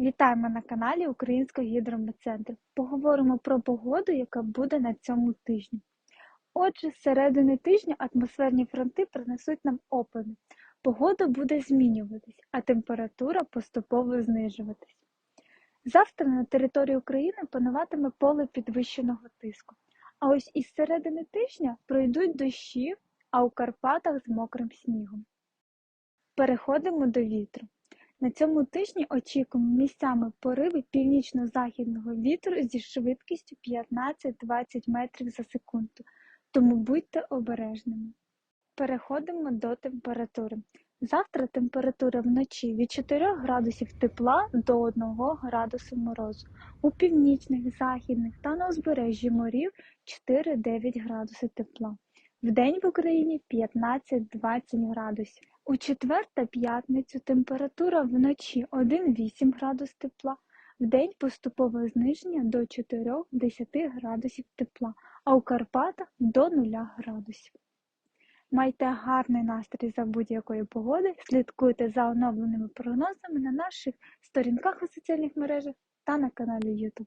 Вітаємо на каналі Українського гідрометцентру. Поговоримо про погоду, яка буде на цьому тижні. Отже, з середини тижня атмосферні фронти принесуть нам опади. Погода буде змінюватись, а температура поступово знижуватись. Завтра на території України пануватиме поле підвищеного тиску. А ось із середини тижня пройдуть дощі, а у Карпатах з мокрим снігом. Переходимо до вітру. На цьому тижні очікуємо місцями пориви північно-західного вітру зі швидкістю 15-20 метрів за секунду, тому будьте обережними. Переходимо до температури. Завтра температура вночі від 4 градусів тепла до 1 градусу морозу. У північних, західних та на узбережжі морів 4-9 градуси тепла. Вдень в Україні 15-20 градусів. У четвер та п'ятницю температура вночі 1-8 градус тепла, вдень поступове зниження до 4-10 градусів тепла, а у Карпатах до 0 градусів. Майте гарний настрій за будь-якої погоди, слідкуйте за оновленими прогнозами на наших сторінках у соціальних мережах та на каналі YouTube.